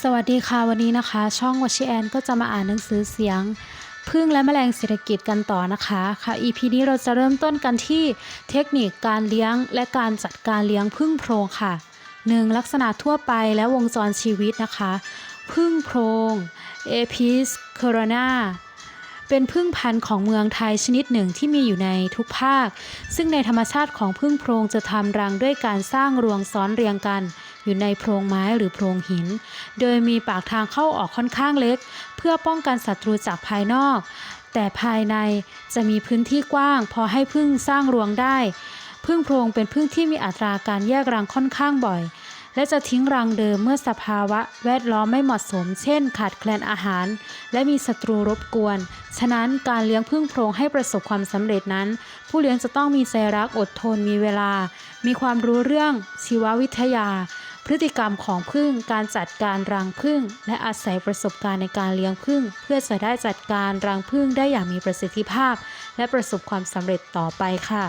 สวัสดีค่ะวันนี้นะคะ ช่องวชิแอนก็จะมาอ่านหนังสือเสียงพึ่งและแมลงเศรษฐกิจกันต่อนะคะค่ะ EP นี้เราจะเริ่มต้นกันที่เทคนิคการเลี้ยง และการจัดการเลี้ยงพึ่งโพรงค่ะ 1. ลักษณะทั่วไปและวงจรชีวิตนะคะ พึ่งโพรง Apis corona เป็นพึ่งพันธุ์ของเมืองไทยชนิดหนึ่งที่มีอยู่ในทุกภาค ซึ่งในธรรมชาติของพึ่งโพรงจะทำรังด้วยการสร้างรวงซ้อนเรียงกัน อยู่ในโพรงไม้หรือโพรงหิน โดยมีปากทางเข้าออกค่อนข้างเล็ก เพื่อป้องกันศัตรูจากภายนอก แต่ภายในจะมีพื้นที่กว้าง พอให้พึ่งสร้างรวงได้พึ่งโพรงเป็นพึ่งที่มีอัตราการแยกรังค่อนข้างบ่อย และจะทิ้งรังเดิมเมื่อสภาวะแวดล้อมไม่เหมาะสม เช่น ขาดแคลนอาหาร และมีศัตรูรบกวน ฉะนั้นการเลี้ยงพึ่งโพรงให้ประสบความสำเร็จนั้น ผู้เลี้ยงจะต้องมีใจรักอดทนมีเวลา มีความรู้เรื่องชีววิทยา พฤติกรรมของผึ้งการจัดการรังผึ้งและอาศัยประสบการณ์ในการเลี้ยงผึ้งเพื่อจะได้จัดการรังผึ้งได้อย่างมีประสิทธิภาพ และประสบความสำเร็จต่อไปค่ะ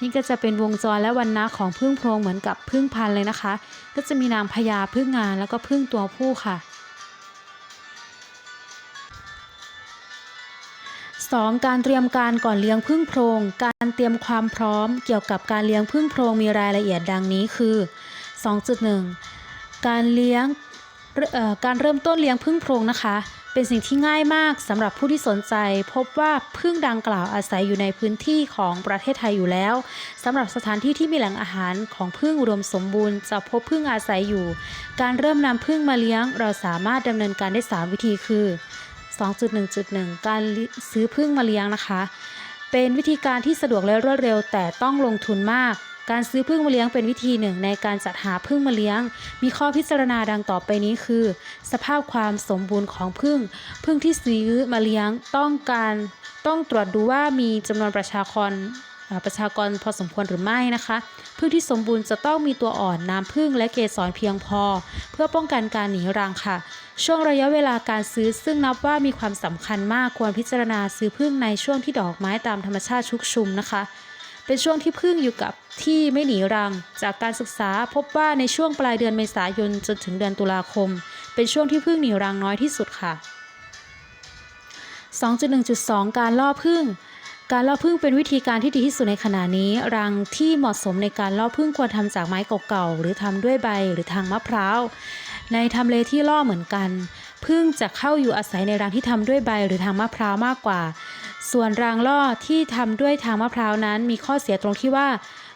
นี่ก็จะเป็นวงจรและวันนะของพึ่งโพรงเหมือนกับพึ่งพันเลยนะคะ ก็จะมีนางพญาพึ่งงานแล้วก็พึ่งตัวผู้ค่ะ 2. การเตรียมการก่อนเลี้ยงพึ่งโพรง การเตรียมความพร้อม เกี่ยวกับการเลี้ยงพึ่งโพรงมีรายละเอียดดังนี้คือ 2.1 การเลี้ยงการเริ่มต้นเลี้ยงพึ่งโพรงนะคะ เป็นสิ่งที่ง่ายมากสำหรับผู้ที่สนใจ พบว่าพึ่งดังกล่าวอาศัยอยู่ในพื้นที่ของประเทศไทยอยู่แล้วสำหรับสถานที่ที่มีแหล่งอาหารของพึ่งรวมสมบูรณ์จะพบพึ่งอาศัยอยู่ การเริ่มนำพึ่งมาเลี้ยง เราสามารถดำเนินการได้ 3 วิธีคือ 2.1.1 การซื้อพึ่งมาเลี้ยงนะคะ เป็นวิธีการที่สะดวกและรวดเร็วแต่ต้องลงทุนมาก การซื้อพึ่งมาเลี้ยงเป็นวิธีหนึ่งในการจัดหาพึ่งมาเลี้ยง มีข้อพิจารณาดังต่อไปนี้คือ สภาพความสมบูรณ์ของพึ่ง พึ่งที่ซื้อมาเลี้ยงต้องการต้องตรวจดูว่ามีจำนวนประชากรประชากรพอสมควรหรือไม่นะคะพึ่งที่สมบูรณ์จะต้องมีตัวอ่อนน้ำพึ่งและเกสรเพียงพอ เพื่อป้องกันการหนีรังค่ะ ช่วงระยะเวลาการซื้อซึ่งนับว่ามีความสำคัญมากควรพิจารณาซื้อพึ่งในช่วงที่ดอกไม้ตามธรรมชาติชุกชุมนะคะ เป็นช่วงที่พึ่งอยู่กับที่ไม่หนีรัง จากการศึกษาพบว่าในช่วงปลายเดือนเมษายนจนถึงเดือนตุลาคม เป็นช่วงที่พึ่งหนีรังน้อยที่สุดค่ะ 2.1.2 การล่อพึ่งการล่อพึ่งเป็นวิธีการที่ดีที่สุดในขณะนี้ รังที่เหมาะสมในการล่อพึ่งควรทำจากไม้เก่าๆหรือทำด้วยใบหรือทางมะพร้าวในทำเลที่ล่อเหมือนกัน พึ่งจะเข้าอยู่อาศัยในรังที่ทำด้วยใบหรือทางมะพร้าวมากกว่า ส่วนรังล่อที่ทำด้วยทางมะพร้าวนั้นมีข้อเสียตรงที่ว่า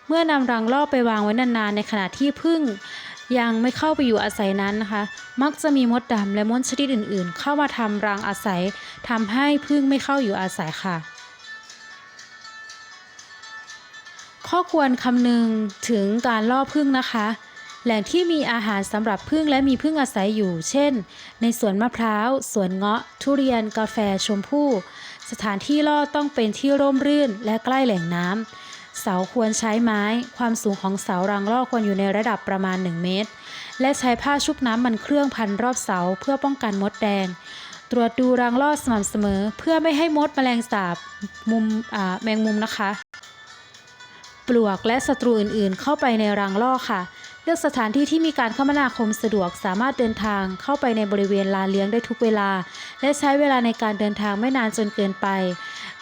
เมื่อนำรังล่อไปวางไว้นานๆ ในขณะที่พึ่งยังไม่เข้าไปอยู่อาศัยนั้นนะคะ มักจะมีมดดำและมดชนิดอื่นๆ เข้ามาทำรังอาศัยทำให้พึ่งไม่เข้าอยู่อาศัยค่ะ ข้อควรคำนึงถึงการล่อพึ่งนะคะ แหล่งที่มีอาหารสำหรับพึ่งและมีพึ่งอาศัยอยู่ เช่น ในสวนมะพร้าว สวนเงาะ ทุเรียน กาแฟ ชมพู่ สถานที่ล่อต้องเป็นที่ร่มรื่นและใกล้แหล่งน้ำ เสาควรใช้ไม้ ความสูงของเสารังล่อควรอยู่ในระดับประมาณ 1 เมตร และใช้ผ้าชุบน้ำมันเครื่องพันรอบเสาเพื่อป้องกันมดแดง ตรวจดูรังล่อสม่ำเสมอ เพื่อไม่ให้มดแมลงสาบมุมแมงมุมนะคะ ปลวกและศัตรูอื่นๆ เข้าไปในรังล่อค่ะ ลือกสถานที่ที่มีการคมนาคมสะดวกสามารถเดินทางเข้าไปในบริเวณลานเลี้ยงได้ทุกเวลา และใช้เวลาในการเดินทางไม่นานจนเกินไป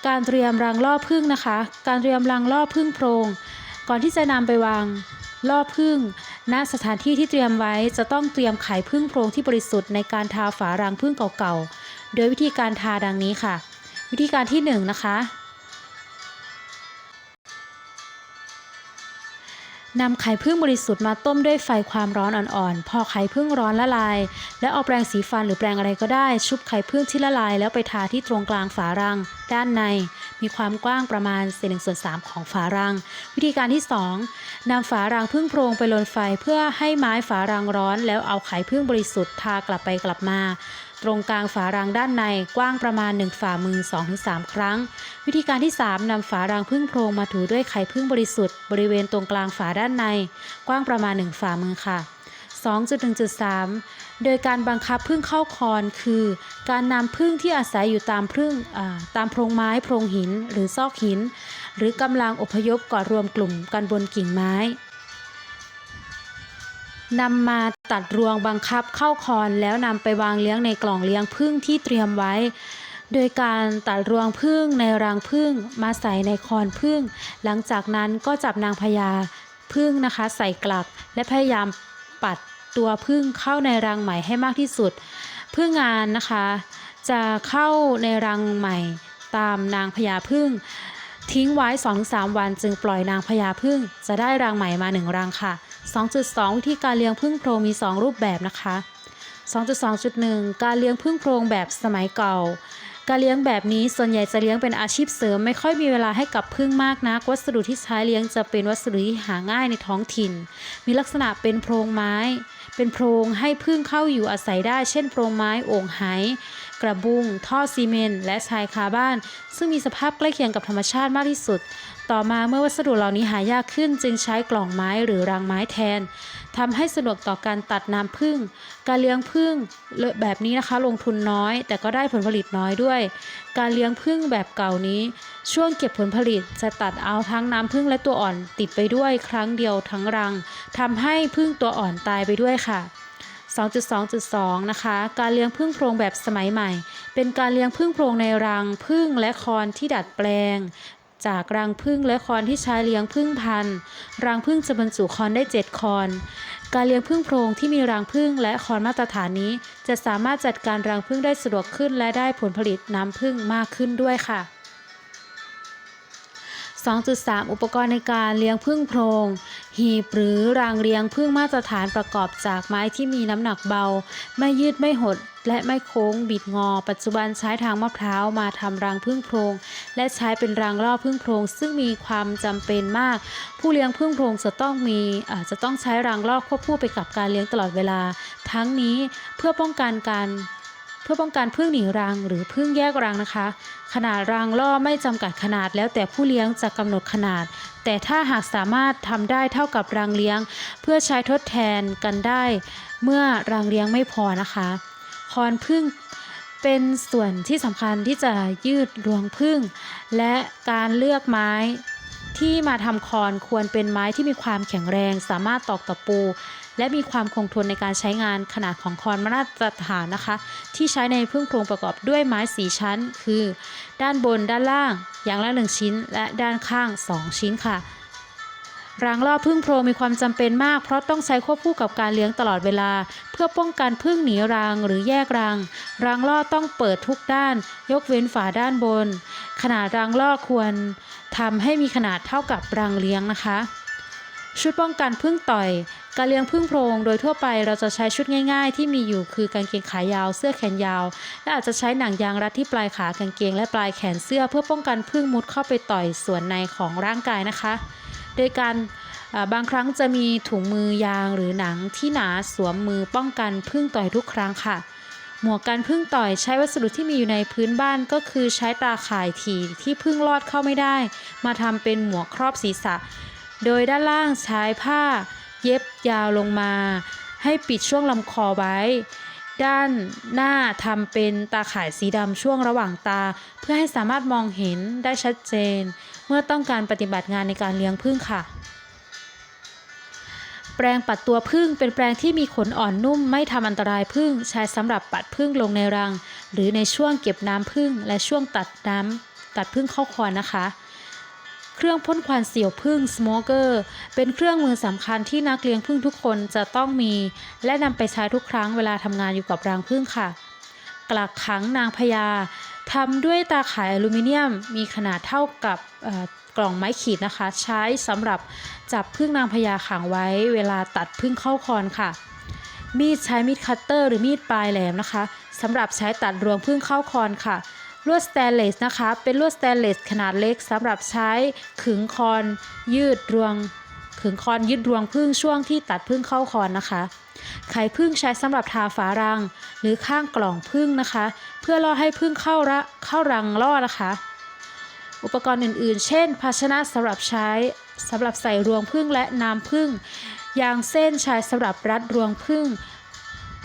การเตรียมรังล่อพึ่งนะคะ การเตรียมรังล่อพึ่งโพรง ก่อนที่จะนำไปวางล่อพึ่งณสถานที่ที่เตรียมไว้จะต้องเตรียมไข่พึ่งโพรงที่บริสุทธิ์ในการทาฝารังพึ่งเก่าๆ โดยวิธีการทาดังนี้ค่ะ วิธีการที่หนึ่งนะคะ นำไข่พึ่งบริสุทธิ์มาต้มด้วยไฟความร้อนอ่อนๆ พอไข่พึ่งร้อนละลาย แล้วเอาแปรงสีฟันหรือแปรงอะไรก็ได้ ชุบไข่พึ่งที่ละลาย แล้วไปทาที่ตรงกลางฝารัง ด้านใน มีความกว้างประมาณเศษหนึ่งส่วนสามของฝารัง วิธีการที่ 2นำฝารังพึ่งโพรงไปลนไฟเพื่อให้ไม้ฝารังร้อน แล้วเอาไข่พึ่งบริสุทธิ์ทากลับไปกลับมา ตรงกลางฝารังด้านในกว้างประมาณ 1 ฝ่ามือ 2-3 ครั้ง วิธีการที่ 3นำฝารังพึ่งโพรงมาถูด้วยไข่พึ่งบริสุทธิ์ บริเวณตรงกลางฝาด้านใน กว้างประมาณ 1 ฝ่ามือค่ะ 2.1.3 โดยการบังคับพึ่งเข้าคอนคือ การนำพึ่งที่อาศัยอยู่ตามพึ่งตามโพรงไม้โพรงหิน หรือซอกหิน หรือกำลังอพยพก่อรวมกลุ่มกันบนกิ่งไม้ นำมาตัดรวงบังคับเข้าคอนแล้วนำไปวางเลี้ยงในกล่องเลี้ยงผึ้งที่เตรียมไว้ โดยการตัดรวงผึ้งในรังผึ้งมาใส่ในคอนผึ้งหลังจากนั้นก็จับนางพญาผึ้งนะคะ ใส่กลัก และพยายามปัดตัวผึ้งเข้าในรังใหม่ให้มากที่สุดผึ้งงานนะคะ จะเข้าในรังใหม่ตามนางพญาผึ้งทิ้งไว้ 2-3 วันจึงปล่อยนางพญาผึ้งจะได้รังใหม่มา1รังค่ะ 2.2 วิธีการเลี้ยงผึ้งโพรงมี 2 รูปแบบนะคะ 2.2.1 การเลี้ยงผึ้งโพรงแบบสมัยเก่า การเลี้ยงแบบนี้ส่วนใหญ่จะเลี้ยงเป็นอาชีพเสริม ไม่ค่อยมีเวลาให้กับผึ้งมากนัก วัสดุที่ใช้เลี้ยงจะเป็นวัสดุที่หาง่ายในท้องถิ่น มีลักษณะเป็นโพรงไม้ เป็นโพรงให้ผึ้งเข้าอยู่อาศัยได้ เช่นโพรงไม้โอ่งไห กระบุง ท่อซีเมนต์ และชายคาบ้าน ซึ่งมีสภาพใกล้เคียงกับธรรมชาติมากที่สุด ต่อมาเมื่อวัสดุเหล่านี้หายากขึ้นจึงใช้กล่องไม้หรือรังไม้แทนทำให้สะดวกต่อการตัดน้ำผึ้งการเลี้ยงผึ้งแบบนี้นะคะลงทุนน้อย แต่ก็ได้ผลผลิตน้อยด้วย การเลี้ยงผึ้งแบบเก่านี้ ช่วงเก็บผลผลิตจะตัดเอาทั้งน้ำผึ้งและตัวอ่อนติดไปด้วยครั้งเดียวทั้งรังทำให้ผึ้งตัวอ่อนตายไปด้วยค่ะ 2.2.2 นะคะ การเลี้ยงผึ้งโพรงแบบสมัยใหม่ เป็นการเลี้ยงผึ้งโพรงในรังผึ้งและคอนที่ดัดแปลง จากรังผึ้งและคอนที่ใช้เลี้ยงผึ้งพันธุ์รังผึ้งจะบรรจุคอนได้ 7 คอนการเลี้ยงผึ้งโพรงที่มีรังผึ้งและคอนมาตรฐานนี้ จะสามารถจัดการรังผึ้งได้สะดวกขึ้น และได้ผลผลิตน้ำผึ้งมากขึ้นด้วยค่ะ 2.3 อุปกรณ์ในการเลี้ยงผึ้งโพรง หีบหรือรางเลี้ยงผึ้งมาตรฐานประกอบจากไม้ที่มีน้ำหนักเบา ไม่ยืดไม่หด และไม่โค้งบิดงอ ปัจจุบันใช้ทางมะพร้าวมาทำรังผึ้งโพรง และใช้เป็นรังล่อผึ้งโพรง ซึ่งมีความจำเป็นมาก ผู้เลี้ยงผึ้งโพรงจะต้องมีอาจจะต้องใช้รังล่อควบคู่ไปกับการเลี้ยงตลอดเวลา ทั้งนี้เพื่อป้องกันการ พื่อป้องกันผึ้งหนีรังหรือผึ้งแยกรังนะคะ ขนาดรังล่อไม่จำกัดขนาดแล้วแต่ผู้เลี้ยงจะกำหนดขนาด แต่ถ้าหากสามารถทำได้เท่ากับรังเลี้ยง เพื่อใช้ทดแทนกันได้ เมื่อรังเลี้ยงไม่พอนะคะคอนพึ่งเป็นส่วนที่สำคัญที่จะยืดรวงพึ่ง และการเลือกไม้ที่มาทำคอนควรเป็นไม้ที่มีความแข็งแรง สามารถตอกตะปู และมีความคงทนในการใช้งานขนาดของคอนมาตรฐานนะคะ ที่ใช้ในพึ่งโพรงประกอบด้วยไม้สีชั้น คือ ด้านบนด้านล่างอย่างละหนึ่งชิ้น และด้านข้าง 2 ชิ้นค่ะรังล่อพึ่งโพรงมีความจำเป็นมาก เพราะต้องใช้ควบคู่กับการเลี้ยงตลอดเวลา เพื่อป้องกันพึ่งหนีรังหรือแยกรังรังล่อต้องเปิดทุกด้าน ยกเว้นฝาด้านบน ขนาดรังล่อควรทำให้มีขนาดเท่ากับรังเลี้ยงนะคะ ชุดป้องกันพึ่งต่อย การเลี้ยงพึ่งโพรงโดยทั่วไปเราจะใช้ชุดง่ายๆ ที่มีอยู่คือกางเกงขายาว เสื้อแขนยาว และอาจจะใช้หนังยางรัดที่ปลายขากางเกงและปลายแขนเสื้อเพื่อป้องกันพึ่งมุดเข้าไปต่อยส่วนในของร่างกายนะคะ โดยการบางครั้งจะมีถุงมือยางหรือหนังที่หนาสวมมือป้องกันพึ่งต่อยทุกครั้งค่ะ หมวกกันพึ่งต่อยใช้วัสดุที่มีอยู่ในพื้นบ้านก็คือใช้ตาข่ายถีที่พึ่งลอดเข้าไม่ได้ มาทำเป็นหมวกครอบศีรษะ โดยด้านล่างใช้ผ้าเย็บยาวลงมา ให้ปิดช่วงลำคอไว้ ด้านหน้าทำเป็นตาข่ายสีดำช่วงระหว่างตา เพื่อให้สามารถมองเห็นได้ชัดเจน เมื่อต้องการปฏิบัติงานในการเลี้ยงผึ้งค่ะ แปรงปัดตัวผึ้งเป็นแปรงที่มีขนอ่อนนุ่มไม่ทำอันตรายผึ้งใช้สำหรับปัดผึ้งลงในรัง หรือในช่วงเก็บน้ำผึ้งและช่วงตัดน้ำตัดผึ้งเข้าคอนนะคะ เครื่องพ่นควันเสี่ยวผึ้ง smoker เป็นเครื่องมือสำคัญที่นักเลี้ยงผึ้งทุกคนจะต้องมี และนำไปใช้ทุกครั้งเวลาทำงานอยู่กับรังผึ้งค่ะ กลักขังนางพญาทำด้วยตาข่ายอลูมิเนียมมีขนาดเท่ากับกล่องไม้ขีดนะคะ ใช้สำหรับจับผึ้งนางพญาขังไว้เวลาตัดผึ้งเข้าคอนค่ะ มีดใช้มีดคัตเตอร์หรือมีดปลายแหลมนะคะสำหรับใช้ตัดรวงผึ้งเข้าคอนค่ะ ลวดสแตนเลสนะคะ เป็นลวดสแตนเลสขนาดเล็กสำหรับใช้ขึงคอนยืดรวงขึงคอนยืดรวงผึ้งช่วงที่ตัดผึ้งเข้าคอนนะคะ ไข่ผึ้งใช้สำหรับทาฝารัง หรือข้างกล่องผึ้งนะคะ เพื่อล่อให้ผึ้งเข้าระเข้ารังล่อนะคะ อุปกรณ์อื่นๆ เช่น ภาชนะสำหรับใช้สำหรับใส่รวงผึ้งและน้ำผึ้งยางเส้นใช้สำหรับรัดรวงผึ้ง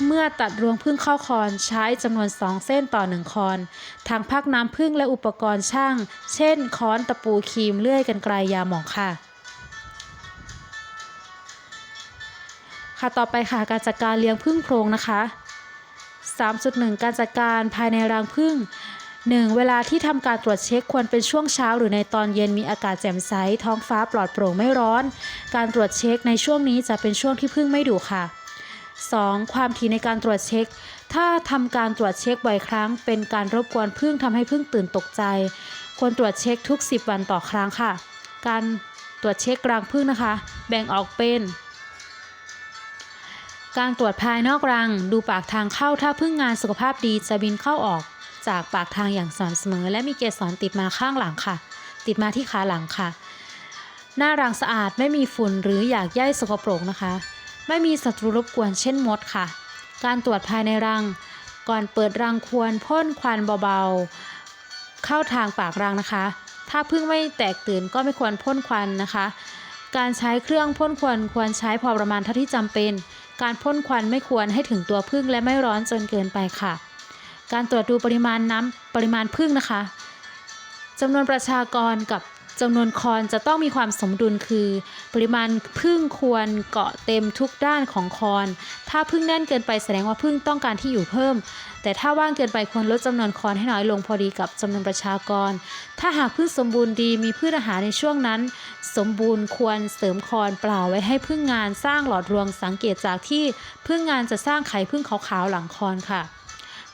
เมื่อตัดรวงผึ้งเข้าคอนใช้จำนวน 2 เส้นต่อ 1 คอนถังพักน้ำผึ้งและอุปกรณ์ช่าง เช่น ค้อนตะปูครีมเลื่อยกันไกลยาหมองค่ะ ค่ะต่อไปค่ะการจัดการเลี้ยงผึ้งโพรงนะคะ 3.1 การจัดการภายในรังผึ้ง 1. เวลาที่ทำการตรวจเช็คควรเป็นช่วงเช้าหรือในตอนเย็นมีอากาศแจ่มใสท้องฟ้าปลอดโปร่งไม่ร้อน การตรวจเช็คในช่วงนี้จะเป็นช่วงที่ผึ้งไม่ดุค่ะ 2. ความถี่ในการตรวจเช็ค ถ้าทำการตรวจเช็คบ่อยครั้ง เป็นการรบกวนผึ้งทำให้ผึ้งตื่นตกใจ ควรตรวจเช็คทุก 10 วันต่อครั้งค่ะ การตรวจเช็ครังผึ้งนะคะ แบ่งออกเป็น การตรวจภายนอกรัง ดูปากทางเข้าถ้าพึ่งงานสุขภาพดีจะบินเข้าออกจากปากทางอย่างสม่ำเสมอ และมีเกสรติดมาข้างหลังค่ะ ติดมาที่ขาหลังค่ะ หน้ารังสะอาดไม่มีฝุ่นหรืออยากใยสกปรกนะคะ ไม่มีศัตรูรบกวนเช่นมดค่ะ การตรวจภายในรัง ก่อนเปิดรังควรพ่นควันเบาๆ เข้าทางปากรังนะคะ ถ้าพึ่งไม่แตกตื่นก็ไม่ควรพ่นควันนะคะ การใช้เครื่องพ่นควันควรใช้พอประมาณเท่าที่จำเป็น การพ่นควันไม่ควรให้ถึงตัวพึ่งและไม่ร้อนจนเกินไปค่ะ การตรวจดูปริมาณน้ำปริมาณพึ่งนะคะจำนวนประชากรกับ จำนวนคอนจะต้องมีความสมดุลคือ ปริมาณพึ่งควรเกาะเต็มทุกด้านของคอน ถ้าพึ่งแน่นเกินไปแสดงว่าพึ่งต้องการที่อยู่เพิ่ม แต่ถ้าว่างเกินไปควรลดจำนวนคอนให้น้อยลงพอดีกับจำนวนประชากร ถ้าหากพืชสมบูรณ์ดีมีพืชอาหารในช่วงนั้น สมบูรณ์ควรเสริมคอนเปล่าไว้ให้พึ่งงานสร้างหลอดรวงสังเกตจากที่พึ่งงานจะสร้างไข่พึ่งขาวๆหลังคอนค่ะ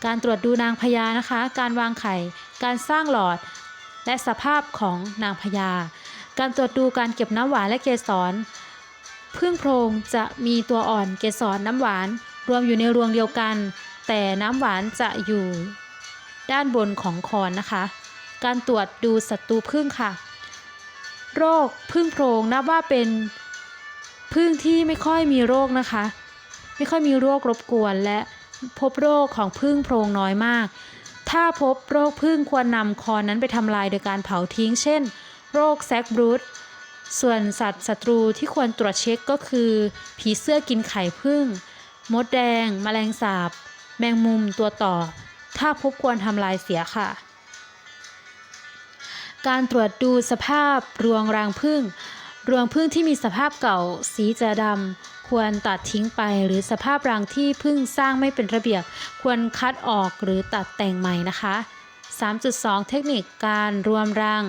การตรวจดูนางพญานะคะ การวางไข่ การสร้างหลอด และสภาพของนางพญา การตรวจดูการเก็บน้ำหวานและเกสรพึ่งโพรงจะมีตัวอ่อนเกสรน้ำหวาน รวมอยู่ในรวงเดียวกัน แต่น้ำหวานจะอยู่ด้านบนของคอนนะคะ การตรวจดูศัตรูพึ่งค่ะ โรคพึ่งโพรงนับว่าเป็นพึ่งที่ไม่ค่อยมีโรคนะคะ ไม่ค่อยมีโรครบกวนและพบโรคของพึ่งโพรงน้อยมาก ถ้าพบโรคพึ่งควรนำคอนนั้นไปทำลายโดยการเผาทิ้ง เช่น โรคแซกบรูดส่วนสัตว์ศัตรูที่ควรตรวจเช็คก็คือ ผีเสื้อกินไข่พึ่ง มดแดง แมลงสาบ แมงมุมตัวต่อ ถ้าพบควรทำลายเสียค่ะ การตรวจดูสภาพรวงรังผึ้งรวงผึ้งที่มีสภาพเก่าสีจะดำ ควรตัดทิ้งไป หรือสภาพรังที่เพิ่งสร้างไม่เป็นระเบียบ ควรคัดออกหรือตัดแต่งใหม่นะคะ 3.2 เทคนิคการรวมรัง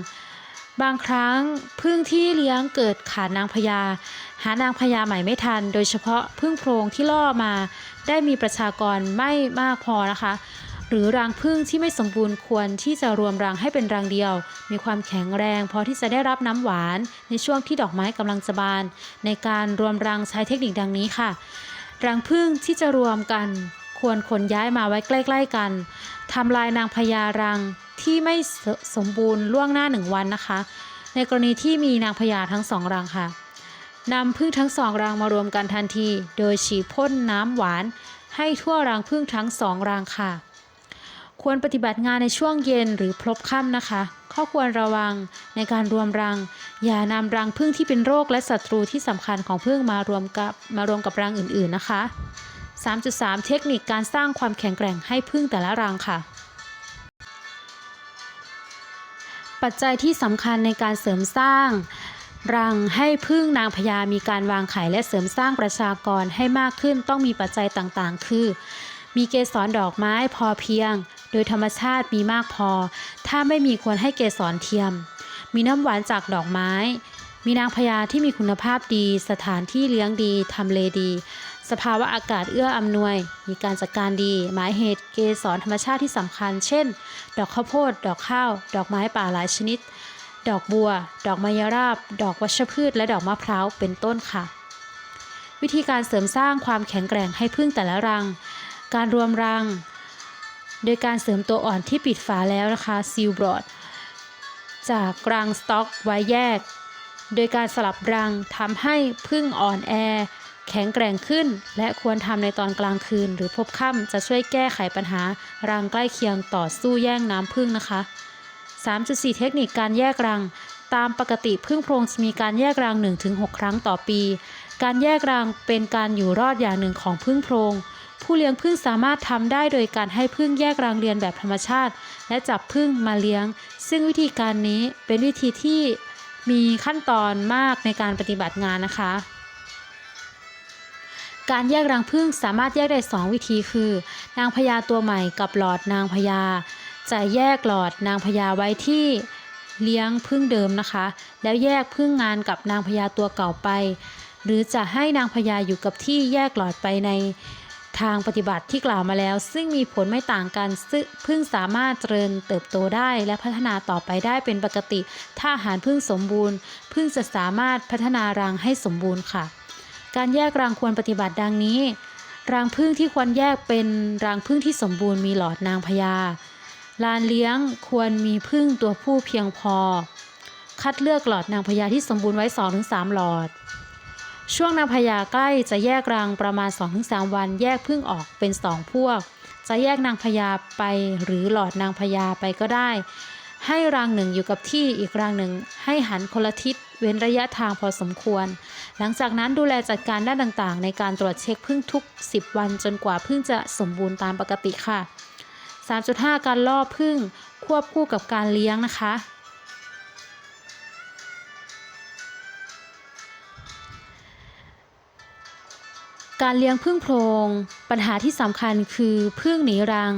บางครั้งพึ่งที่เลี้ยงเกิดขาดนางพญาหานางพญาใหม่ไม่ทัน โดยเฉพาะพึ่งโพรงที่ล่อมา ได้มีประชากรไม่มากพอนะคะ หรือรังผึ้งที่ไม่สมบูรณ์ควรที่จะรวมรังให้เป็นรังเดียว มีความแข็งแรงพอที่จะได้รับน้ำหวานในช่วงที่ดอกไม้กำลังจะบาน ในการรวมรังใช้เทคนิคดังนี้ค่ะ รังผึ้งที่จะรวมกัน ควรขนย้ายมาไว้ใกล้ ๆ กันทำลายนางพญารังที่ไม่สมบูรณ์ล่วงหน้าหนึ่งวันนะคะ ในกรณีที่มีนางพญาทั้งสองรังค่ะนำผึ้งทั้งสองรังมารวมกันทันที โดยฉีดพ่นน้ำหวานให้ทั่วรังผึ้งทั้งสองรังค่ะ ควรปฏิบัติงานในช่วงเย็นหรือพลบค่ำนะคะ ข้อควรระวังในการรวมรัง อย่านำรังผึ้งที่เป็นโรคและศัตรูที่สำคัญของผึ้งมารวมกับมารวมกับรังอื่นๆนะคะ 3.3 เทคนิคการสร้างความแข็งแกร่งให้ผึ้งแต่ละรังค่ะ ปัจจัยที่สำคัญในการเสริมสร้างรังให้พึ่งนางพญามีการวางไข่และเสริมสร้างประชากรให้มากขึ้นต้องมีปัจจัยต่างๆ คือ มีเกสรดอกไม้พอเพียง โดยธรรมชาติมีมากพอ ถ้าไม่มีควรให้เกสรเทียม มีน้ำหวานจากดอกไม้ มีนางพญาที่มีคุณภาพดี สถานที่เลี้ยงดีทำเลดี สภาวะอากาศเอื้ออำนวย มีการจัดการดี หมายเหตุเกสรธรรมชาติที่สำคัญ เช่น ดอกข้าวโพด ดอกข้าว ดอกไม้ป่าหลายชนิด ดอกบัว ดอกมายราบ ดอกวัชพืช และดอกมะพร้าว เป็นต้นค่ะ วิธีการเสริมสร้างความแข็งแกร่งให้พึ่งแต่ละรัง การรวมรัง โดยการเสริมตัวอ่อนที่ปิดฝาแล้วนะคะซีลบรอดจากรังสต็อกไว้แยก โดยการสลับรังทำให้พึ่งอ่อนแอ แข็งแกร่งขึ้น และควรทำในตอนกลางคืน หรือพบค่ำจะช่วยแก้ไขปัญหารังใกล้เคียงต่อสู้แย่งน้ำพึ่งนะคะ 3.4 เทคนิคการแยกรัง ตามปกติพึ่งโพรงจะมีการแยกรัง 1-6 ครั้งต่อปี การแยกรังเป็นการอยู่รอดอย่างหนึ่งของพึ่งโพรง ผู้เลี้ยงพึ่งสามารถทำได้โดยการให้พึ่งแยกรังเรียนแบบธรรมชาติ และจับพึ่งมาเลี้ยง ซึ่งวิธีการนี้เป็นวิธีที่มีขั้นตอนมากในการปฏิบัติงานนะคะ การแยกรังผึ้งสามารถแยกได้ 2 วิธีคือ นางพญาตัวใหม่กับหลอดนางพญาจะแยกหลอดนางพญาไว้ที่เลี้ยงผึ้งเดิมนะคะ แล้วแยกผึ้งงานกับนางพญาตัวเก่าไป หรือจะให้นางพญาอยู่กับที่แยกหลอดไปใน ทางปฏิบัติที่กล่าวมาแล้ว ซึ่งมีผลไม่ต่างกันซึ่งพึ่งสามารถเจริญเติบโตได้และพัฒนาต่อไปได้เป็นปกติ ถ้าอาหารพึ่งสมบูรณ์ พึ่งจะสามารถพัฒนารังให้สมบูรณ์ค่ะ การแยกรังควรปฏิบัติดังนี้ รังผึ้งที่ควรแยกเป็นรังผึ้งที่สมบูรณ์มีหลอดนางพญาลานเลี้ยงควรมีผึ้งตัวผู้เพียงพอ คัดเลือกหลอดนางพญาที่สมบูรณ์ไว้ 2-3 หลอด ช่วงนางพญาใกล้จะแยกรังประมาณ 2-3 วัน แยกผึ้งออกเป็น 2 พวก จะแยกนางพญาไปหรือหลอดนางพญาไปก็ได้ ให้รังหนึ่งอยู่กับที่อีกรังหนึ่ง ให้หันคนละทิศเว้นระยะทางพอสมควร หลังจากนั้นดูแลจัดการด้านต่างๆ ในการตรวจเช็คพึ่งทุก 10 วันจนกว่าพึ่งจะสมบูรณ์ตามปกติค่ะ 3.5 การล่อพึ่งควบคู่กับการเลี้ยงนะคะ การเลี้ยงพึ่งโพรง ปัญหาที่สำคัญคือพึ่งหนีรัง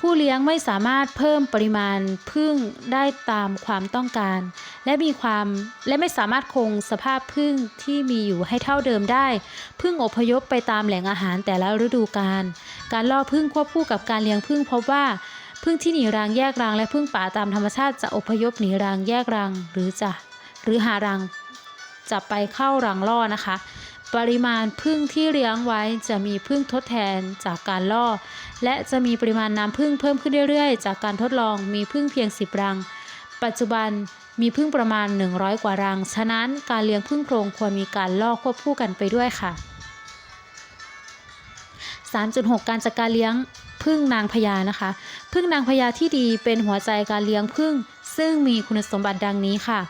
ผู้เลี้ยงไม่สามารถเพิ่มปริมาณพึ่งได้ตามความต้องการ และมีความและไม่สามารถคงสภาพพึ่งที่มีอยู่ให้เท่าเดิมได้ พึ่งอพยพไปตามแหล่งอาหารแต่ละฤดูกาลการล่อพึ่งควบคู่กับการเลี้ยงพึ่งพบว่าพึ่งที่หนีรังแยกรังและพึ่งป่าตามธรรมชาติจะอพยพหนีรังแยกรังหรือจะหรือหารังจะไปเข้ารังล่อนะคะ ปริมาณพึ่งที่เลี้ยงไว้จะมีพึ่งทดแทนจากการล่อ และจะมีปริมาณน้ำพึ่งเพิ่มขึ้นเรื่อยๆ จากการทดลองมีพึ่งเพียง 10 รัง ปัจจุบันมีพึ่งประมาณ 100 กว่ารัง ฉะนั้นการเลี้ยงพึ่งโพรงควรมีการล่อควบคู่กันไปด้วยค่ะ 3.6 การจัดการเลี้ยงพึ่งนางพญานะคะ พึ่งนางพญาที่ดีเป็นหัวใจการเลี้ยงพึ่ง ซึ่งมีคุณสมบัติดังนี้ค่ะ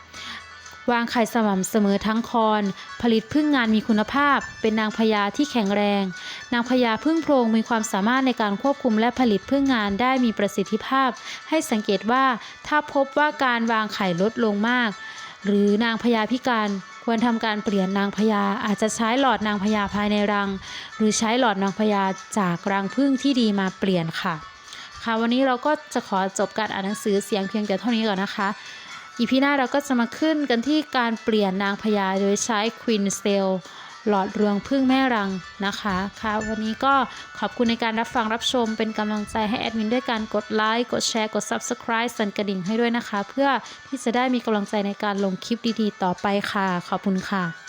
วางไข่สม่ำเสมอทั้งคอน ผลิตพึ่งงานมีคุณภาพ เป็นนางพญาที่แข็งแรง นางพญาพึ่งโพรงมีความสามารถในการควบคุมและผลิตพึ่งงานได้มีประสิทธิภาพ ให้สังเกตว่าถ้าพบว่าการวางไข่ลดลงมาก หรือนางพญาพิการควรทำการเปลี่ยนนางพญาอาจจะใช้หลอดนางพญาภายในรัง หรือใช้หลอดนางพญาจากรังพึ่งที่ดีมาเปลี่ยนค่ะ ค่ะวันนี้เราก็จะขอจบการอ่านหนังสือเสียงเพียงแต่เท่านี้ก่อนนะคะ อีพีหน้าเราก็จะมาขึ้นกันที่การเปลี่ยนนางพญาโดยใช้ควีนเซลหลอดรวงพึ่งแม่รังนะคะค่ะวันนี้ก็ขอบคุณในการรับฟังรับชมเป็นกำลังใจให้แอดมินด้วยการกดไลค์กดแชร์กด Subscribe สั่นกระดิ่งให้ด้วยนะคะ เพื่อที่จะได้มีกำลังใจในการลงคลิปดีๆ ต่อไปค่ะ ขอบคุณค่ะ